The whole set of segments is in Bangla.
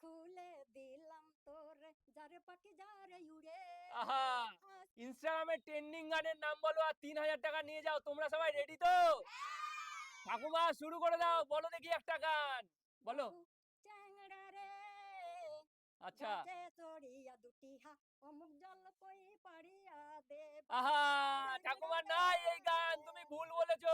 খুলে দিলাম তোরে যারে পাখি যারে উড়ে আহা! ইনস্টাগ্রামে ট্রেন্ডিং গানের নাম বলো আর তিন হাজার টাকা নিয়ে যাও তোমরা সবাই রেডি তো? ঠাকুমা শুরু করে দাও বলো দেখি একটা গান বলো। চ্যাংড়া রে আচ্ছা। চড়িয়া দুটি হা অমুক জল কই পাড়িয়া দে আহা! ঠাকুমা নাই এই গান তুমি ভুল বলেছ।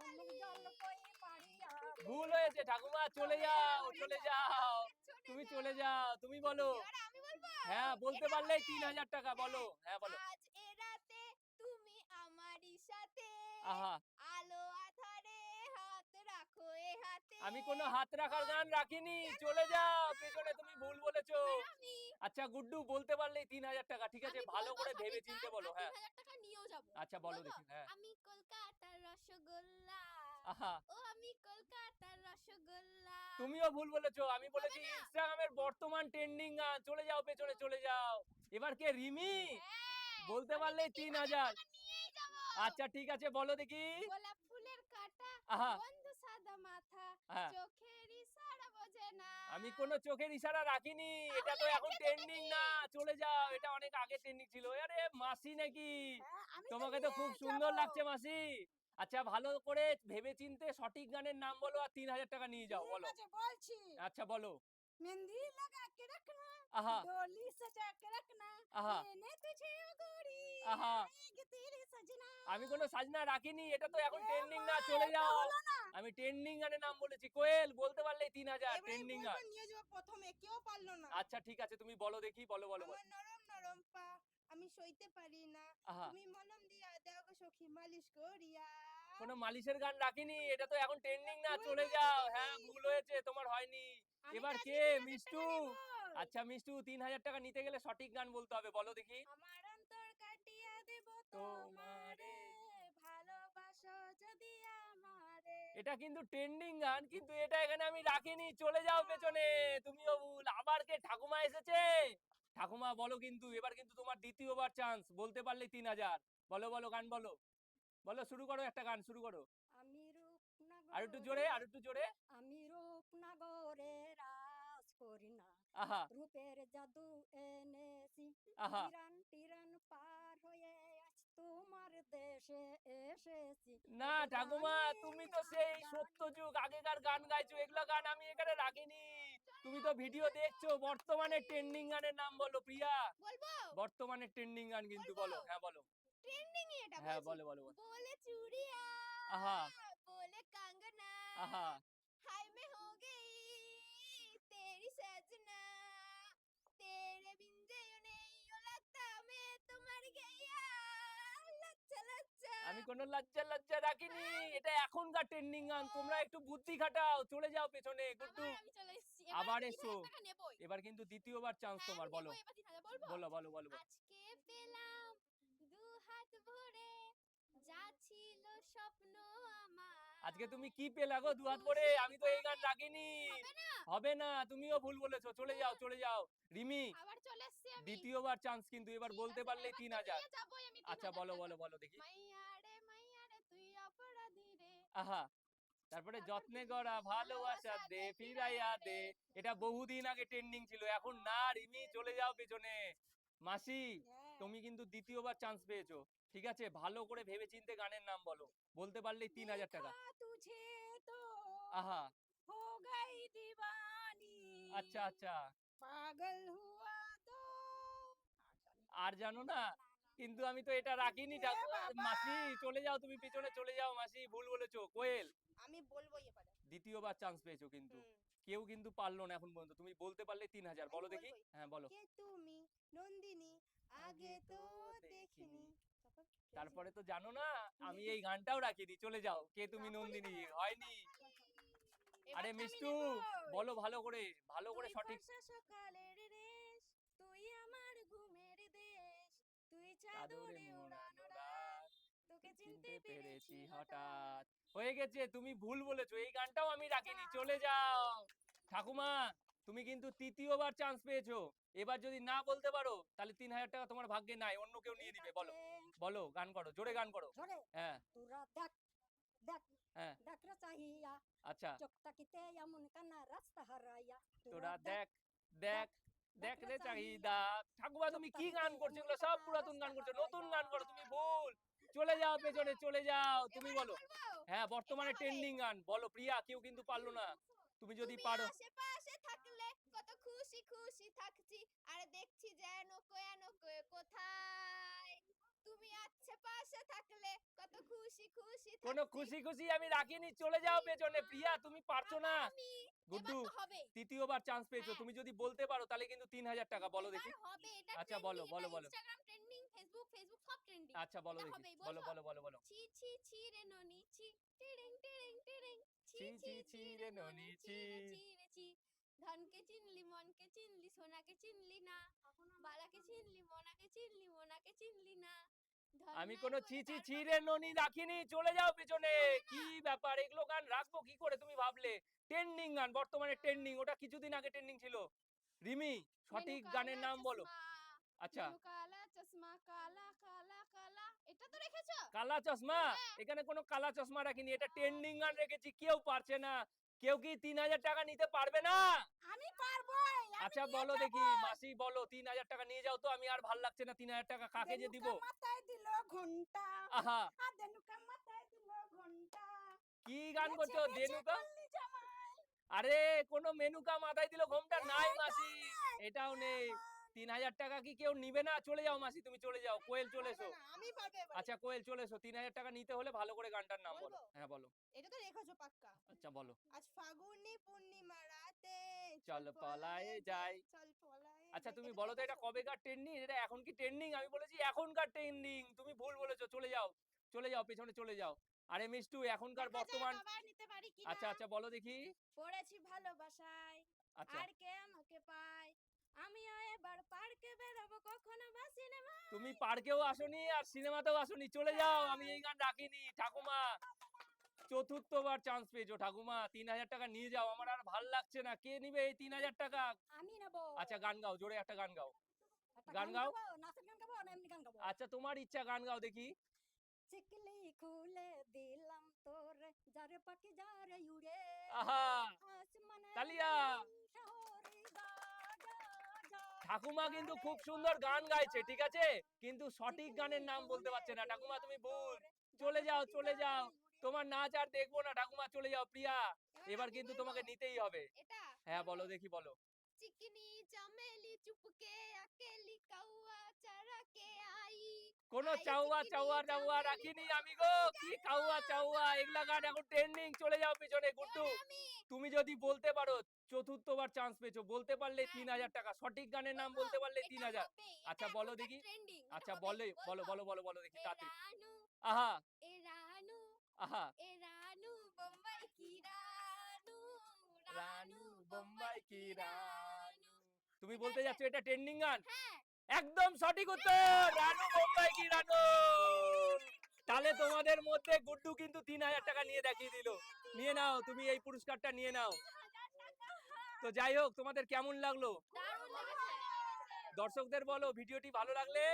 অমুক জল কই পাড়িয়া। ভুল হয়েছে ঠাকুমা চলে যাও চলে যাও। তুমি চলে যাও। তুমি বলো। হ্যাঁ বলতে এটা পারলেই তিন হাজার টাকা বলো। হ্যাঁ বলো। আজ এ রাতে তুমি আমারই সাথে আহা। আলো আধারে হাত রাখো এ হাতে। আমি কোনো হাত রাখার গান রাখিনি চলে যাও পেছনে তুমি ভুল বলেছ। আচ্ছা গুড্ডু বলতে পারলেই তিন হাজার টাকা ঠিক আছে? ভালো করে ভেবে চিনতে বলো হ্যাঁ। টাকা নিয়েও যাব। আচ্ছা বলো? দেখি হ্যাঁ। আমি কলকাতার রসগোল্লা। আহা। ও আমি কলকাতার রসগোল্লা। তুমিও ভুল বলেছ আমি বলেছি ইনস্টাগ্রামের বর্তমান ট্রেন্ডিং গান চলে যাও পেছনে চলে যাও। এবার কে রিমি? হ্যাঁ, বলতে আমি পারলেই তিন 3000 টাকা নিয়েই যাব। আচ্ছা ঠিক আছে বলো দেখি। গোলাপ ফুলের কাটা বন্ধু সাদা মাথা হ্যাঁ। চোখের ইশারা বোঝে না। আমি কোনো চোখের ইশারা রাখিনি এটা তো এখন ট্রেন্ডিং না চলে যাও এটা অনেক আগে ট্রেন্ডিং ছিল। আরে মাসি নাকি? হ্যাঁ, তোমাকে তো খুব সুন্দর লাগছে মাসি। আচ্ছা ভালো করে ভেবে চিনতে সঠিক গানের নাম বলো আর তিন হাজার টাকা নিয়ে যাও ঠিক বলো আছে, বলছি আচ্ছা বলো मेहंदी लगा के रखना আহা डोली सजा के रखना আহা मैंने तुझे ओ गोरी আহা आएगी तेरी सजना আমি কোনো সাজনা রাখিনি এটা তো এখন এ ট্রেন্ডিং মা, না চলে এটা যাও হলো না। আমি ট্রেন্ডিং গানের নাম বলেছি কোয়েল বলতে পারলেই তিন হাজার এবারে ট্রেন্ডিং বলবো গান নিয়ে যাবো প্রথমে কেউ পারলো না আচ্ছা ঠিক আছে তুমি বলো দেখি বলো বলো বলো। আমার নরম নরম পা আমি সইতে পারি না আহা তুমি মলম দিয়া দাও সখী মালিশ করিয়া। কোনো মালিশের গান রাখিনি এটা তো এখন ট্রেন্ডিং না চলে যাও। হ্যাঁ ভুল হয়েছে তোমার হয়নি। এবার কে? মিষ্টু? আচ্ছা মিষ্টু তিন হাজার টাকা নিতে গেলে সঠিক গান বলতে হবে বলো দেখি। আমার অন্তর কাটিয়া দেব। তোমারে। ভালোবাসো যদি আমারে। এটা কিন্তু ট্রেন্ডিং গান কিন্তু এটা এখানে আমি রাখিনি চলে যাও পেছনে। তুমিও ভুল। আবার কে? ঠাকুমা এসেছে। ঠাকুমা বলো কিন্তু এবার কিন্তু তোমার দ্বিতীয়বার চান্স বলতে পারলে তিন হাজার। বলো বলো গান বলো। বলো শুরু করো একটা গান শুরু করো। আমি রূপনগরে আর একটু জোরে আর একটু জোরে। আমি রূপনগরে রাজ করি না। রূপের জাদু এনেছি। টিরান টিরান পার হয়ে আজ তোমার দেশে এসেছি। না ঠাকুমা তুমি তো সেই সত্য যুগ আগেকার গান গাইছো এগুলো গান আমি এখানে রাখিনি। তুমি তো ভিডিও দেখছ বর্তমানে ট্রেন্ডিং গানের নাম বলো প্রিয়া। বলব? বর্তমানে ট্রেন্ডিং গান কিন্তু বলো হ্যাঁ বলো। ট্রেন্ডিং এটা হ্যাঁ বলে বলে বলে। চুড়িয়া আহা। বলে কাঙ্গনা। আহা। হাই মে হো গই তেরি সাজনা। তেরে নেই ও লাগতা মে গইয়া। আমি কোনো লজ্জা লজ্জা রাখিনি। এটা এখনকার ট্রেন্ডিং গান। হ্যাঁ। তোমরা একটু বুদ্ধি খাটাও। চলে যাও পেছনে গুড্ডু আবার এসো। এবার কিন্তু দ্বিতীয়বার চান্স হ্যাঁ, তোমার বলো। বলো বলো বলো। আজকে স্বপ্ন আমার। আজকে তুমি কি পেলা গো দু হাত করে আমি তো এই গান রাখিনি হবে না? তুমিও ভুল বলেছ চলে যাও চলে যাও। রিমি আবার চলে এসেছি আমি। দ্বিতীয়বার চান্স কিন্তু এবার বলতে যাবোই আমি আচ্ছা বলো বলো বলো দেখি। মাইয়া রে মাইয়া রে তুই অপরাধী রে। আহা তারপরে যত্নে? গড়া ভালোবাসা দে ফিরাইয়া দে। এটা বহুদিন আগে ট্রেন্ডিং ছিল এখন না রিমি চলে যাও পেছনে। মাসি তুমি কিন্তু দ্বিতীয়বার চান্স পেয়েছ। ঠিক আছে? ভালো করে ভেবে চিনতে গানের নাম বলো। বলতে পারলে তিন হাজার টাকা। আহা! আচ্ছা আচ্ছা। আর জানো না কিন্তু আমি তো এটা রাখিনি। মাসি চলে যাও তুমি পিছনে চলে যাও মাসি। ভুল বলেছ। কোয়েল। আমি বলব এবারে। দ্বিতীয়বার চান্স পেয়েছ কিন্তু। কেউ কিন্তু পারল না এখন পর্যন্ত। তুমি বলতে পারলে তিন হাজার। বলো দেখি। হ্যাঁ বলো। তুমি? নন্দিনী। আগে তো দেখিনি। তারপরে তো জানো না আমি এই গানটাও রাখিনি। চলে যাও। কে তুমি নন্দিনী? হয়নি। আরে মিষ্টু বলো ভালো করে ভালো করে সঠিক। সকালের রেশ তুই আমার ঘুমের দেশ তুই চাদরে রাত, রাত তোকে চিনতে পেরেছি হঠাৎ। হয়ে গেছে তুমি ভুল বলেছ এই গানটাও আমি রাখিনি চলে যাও। ঠাকুমা তুমি কিন্তু তৃতীয়বার চান্স পেয়েছ এবার যদি না বলতে পারো তাহলে তিন হাজার টাকা তোমার ভাগ্যে নাই অন্য কেউ নিয়ে নিবে বলো বলো গান করো জোরে গান করো হ্যাঁ। দেখ দেখ হ্যাঁ। আচ্ছা। তোরা দেখ দেখ দেখ রে চাহিদা। ঠাকুমা তুমি কি গান করছ এগুলো সব পুরাতন গান করছ নতুন গান করো তুমি ভুল। চলে যাও পেছনে চলে যাও। তুমি বলো। হ্যাঁ বর্তমানে ট্রেন্ডিং গান। বলো প্রিয়া কেউ কিন্তু পারল না। তুমি যদি পারো। আশেপাশে থাকলে কত খুশি খুশি থাকছি আর দেখছি যেন কোথায়। তুমি আশেপাশে থাকলে কত খুশি খুশি কোনো খুশি খুশি আমি রাখিনি চলে যাও পেছনে। প্রিয়া তুমি পারছ না। গুড্ডু তৃতীয়বার চান্স পেয়েছ। হ্যাঁ। তুমি যদি বলতে পারো তাহলে কিন্তু তিন হাজার টাকা। বলো দেখি। হবে। আচ্ছা, বলো, বলো, বলো। ফেসবুক ফেসবুক সব ট্রেন্ডিং আচ্ছা বলো দেখি। বলো বলো বলো বলো। ছি ছি ছি রে ননি ছি টিড়িং টিড়িং টিড়িং ছি ছি, ছি রে ননি ছি ছি। ছি রে ছি। ধনকে চিনলি মনকে চিনলি সোনাকে চিনলি না। বালাকে চিনলি মনাকে চিনলি মোনাকে চিনলি না। আমি কোনো ছি ছি ছি রে ননি রাখিনি। চলে যাও পেছনে। কি ব্যাপার? এগুলো গান রাখব কি করে তুমি ভাবলে? ট্রেন্ডিং গান বর্তমানে ট্রেন্ডিং ওটা কিছুদিন আগে ট্রেন্ডিং ছিল। রিমি সঠিক গানের নাম বলো। আচ্ছা। কালা চশমা কালা কালা কালা এটা তো রেখেছো? কালা চশমা? এখানে কোনো কালা চশমা রাখিনি এটা ট্রেন্ডিং গান রেখেছি কেউ পারছে না। কেউ কি তিন হাজার টাকা নিতে পারবে না? আমি পারব আচ্ছা বলো দেখি মাসি বলো তিন হাজার টাকা নিয়ে যাও তো আমি আর ভালো লাগছে না তিন হাজার টাকা কাকে যে দিব? মাথায় দিল ঘণ্টা। আহা। আদেনুকা মাথায় দিল ঘণ্টা। কি গান করছ দেনুকা? আরে কোনো মেনুকা মাথায় দিল ঘোমটা? নাই মাসি এটাও নেই। তিন হাজার টাকা কি কেউ নিবে না? চলে যাও মাসি তুমি চলে যাও। কোয়েল চলে এসো। আমি পারবে আচ্ছা কোয়েল চলে এসো। তিন হাজার টাকা নিতে হলে ভালো করে গানটার নাম বলো। হ্যাঁ বলো। এটা তো রেখেছো পাক্কা। আচ্ছা বলো। আজ ফাগুনি পূর্ণিমা রাতে চল পলায়ে যাই। চল পলায়ে আচ্ছা তুমি বলো তো এটা কবেকার ট্রেন্ডিং এটা এখন কি ট্রেন্ডিং আমি বলেছি এখনকার ট্রেন্ডিং তুমি ভুল বলেছ চলে যাও। চলে যাও পেছনে চলে যাও। আরে মিষ্টু এখনকার বর্তমান আচ্ছা আচ্ছা বলো দেখি। পড়েছি ভালোবাসায়। আচ্ছা। আর কে আমাকে পায়? এবার পার্কে বেরোবো কখনো বা সিনেমা তুমি পার্কেও আসনি আর সিনেমাতেও আসনি চলে যাও আমি এই গান রাখিনি ঠাকুমা। চতুর্থবার চান্স পেয়েছ ঠাকুমা তিন হাজার টাকা নিয়ে যাও আমার আর ভালো লাগছে না কে নিবে এই তিন হাজার টাকা? আমি নেব। আচ্ছা গান গাও জোরে একটা গান গাও। গান গাও? নাচের গান গাবো? না এমনি গান গাবো? আচ্ছা তোমার ইচ্ছা গান গাও দেখি। চিকলি খুলে দিলাম তোরে যারে পাখি যারে উড়ে আহা! আসমানে তালিয়া। ঠাকুমা কিন্তু খুব সুন্দর গান গাইছে ঠিক আছে? কিন্তু সঠিক গানের নাম বলতে পারছে না। ঠাকুমা তুমি ভুল। চলে যাও চলে যাও। তোমার নাচ আর দেখব না। ঠাকুমা চলে যাও প্রিয়া। এবার কিন্তু তোমাকে নিতেই হবে। হ্যাঁ বলো দেখি বলো। চিকনি চমেলি চুপকে আকেলি কাউয়া চারাকে আই। কোনো চাউয়া চাউয়া চাউয়া রাখিনি আমি গো। কি কাউয়া চাউয়া? এগুলা গান এখন ট্রেন্ডিং চলে যাও পিছনে গুড্ডু? তুমি যদি বলতে পারো চতুর্থবার চান্স পেয়েছ বলতে পারলে তিন হাজার টাকা। সঠিক গানের নাম বলতে পারলে তিন হাজার। আচ্ছা, বলো দেখি। আচ্ছা বলে বলো বলো বলো বলো দেখি তাড়াতাড়ি। আহা! আহা! রানু বোম্বাই কি রানু? রানু বোম্বাই কি রানু? তুমি বলতে যাচ্ছ এটা ট্রেন্ডিং গান? হ্যাঁ। একদম সঠিক উত্তর। রানু বোম্বাই কি রানু? তাহলে তোমাদের মধ্যে গুড্ডু কিন্তু তিন হাজার টাকা নিয়ে দেখিয়ে দিল। নিয়ে নাও তুমি এই পুরস্কারটা নিয়ে নাও। তো যাই হোক তোমাদের কেমন লাগল? দর্শকদের বলো ভিডিওটি ভালো লাগলে?